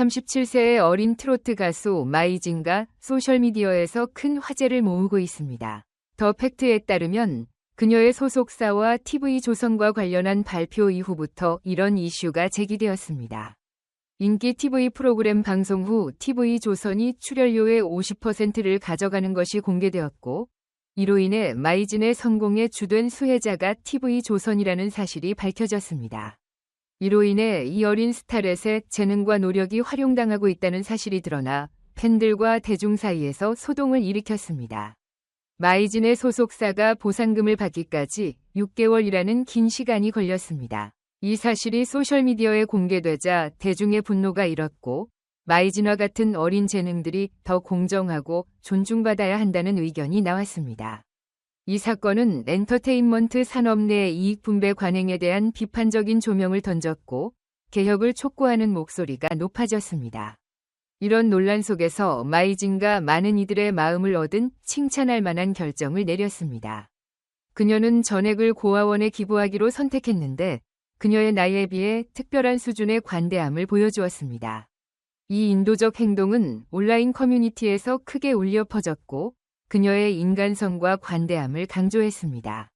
37세의 어린 트로트 가수 마이진가 소셜미디어에서 큰 화제를 모으고 있습니다. 더 팩트에 따르면 그녀의 소속사와 TV조선과 관련한 발표 이후부터 이런 이슈가 제기되었습니다. 인기 TV 프로그램 방송 후 TV조선이 출연료의 50%를 가져가는 것이 공개되었고, 이로 인해 마이진의 성공의 주된 수혜자가 TV조선이라는 사실이 밝혀졌습니다. 이로 인해 이 어린 스타렛의 재능과 노력이 활용당하고 있다는 사실이 드러나 팬들과 대중 사이에서 소동을 일으켰습니다. 마이진의 소속사가 보상금을 받기까지 6개월이라는 긴 시간이 걸렸습니다. 이 사실이 소셜미디어에 공개되자 대중의 분노가 일었고 마이진과 같은 어린 재능들이 더 공정하고 존중받아야 한다는 의견이 나왔습니다. 이 사건은 엔터테인먼트 산업 내 이익 분배 관행에 대한 비판적인 조명을 던졌고 개혁을 촉구하는 목소리가 높아졌습니다. 이런 논란 속에서 마이진가 많은 이들의 마음을 얻은 칭찬할 만한 결정을 내렸습니다. 그녀는 전액을 고아원에 기부하기로 선택했는데 그녀의 나이에 비해 특별한 수준의 관대함을 보여주었습니다. 이 인도적 행동은 온라인 커뮤니티에서 크게 울려 퍼졌고 그녀의 인간성과 관대함을 강조했습니다.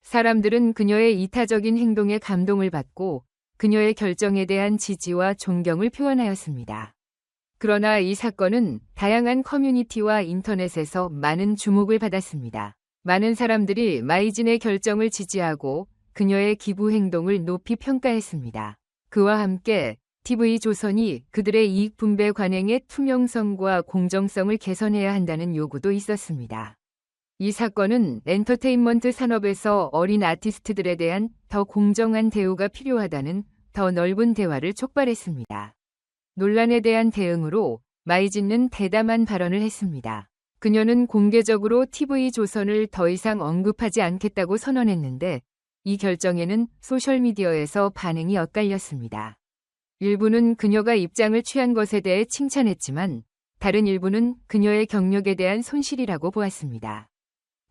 사람들은 그녀의 이타적인 행동에 감동을 받고 그녀의 결정에 대한 지지와 존경을 표현하였습니다. 그러나 이 사건은 다양한 커뮤니티와 인터넷에서 많은 주목을 받았습니다. 많은 사람들이 마이진의 결정을 지지하고 그녀의 기부 행동을 높이 평가했습니다. 그와 함께 TV조선이 그들의 이익 분배 관행의 투명성과 공정성을 개선해야 한다는 요구도 있었습니다. 이 사건은 엔터테인먼트 산업에서 어린 아티스트들에 대한 더 공정한 대우가 필요하다는 더 넓은 대화를 촉발했습니다. 논란에 대한 대응으로 마이진는 대담한 발언을 했습니다. 그녀는 공개적으로 TV조선을 더 이상 언급하지 않겠다고 선언했는데 이 결정에는 소셜미디어에서 반응이 엇갈렸습니다. 일부는 그녀가 입장을 취한 것에 대해 칭찬했지만 다른 일부는 그녀의 경력에 대한 손실이라고 보았습니다.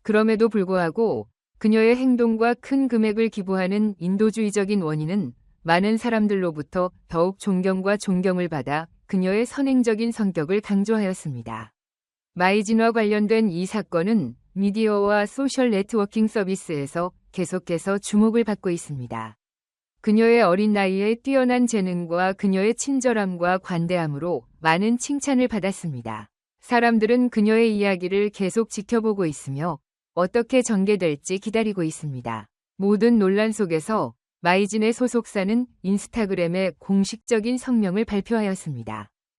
그럼에도 불구하고 그녀의 행동과 큰 금액을 기부하는 인도주의적인 원인은 많은 사람들로부터 더욱 존경과 존경을 받아 그녀의 선행적인 성격을 강조하였습니다. 마이진과 관련된 이 사건은 미디어와 소셜 네트워킹 서비스에서 계속해서 주목을 받고 있습니다. 그녀의 어린 나이에 뛰어난 재능과 그녀의 친절함과 관대함으로 많은 칭찬을 받았습니다. 사람들은 그녀의 이야기를 계속 지켜보고 있으며 어떻게 전개될지 기다리고 있습니다. 모든 논란 속에서 마이진의 소속사는 인스타그램에 공식적인 성명을 발표하였습니다.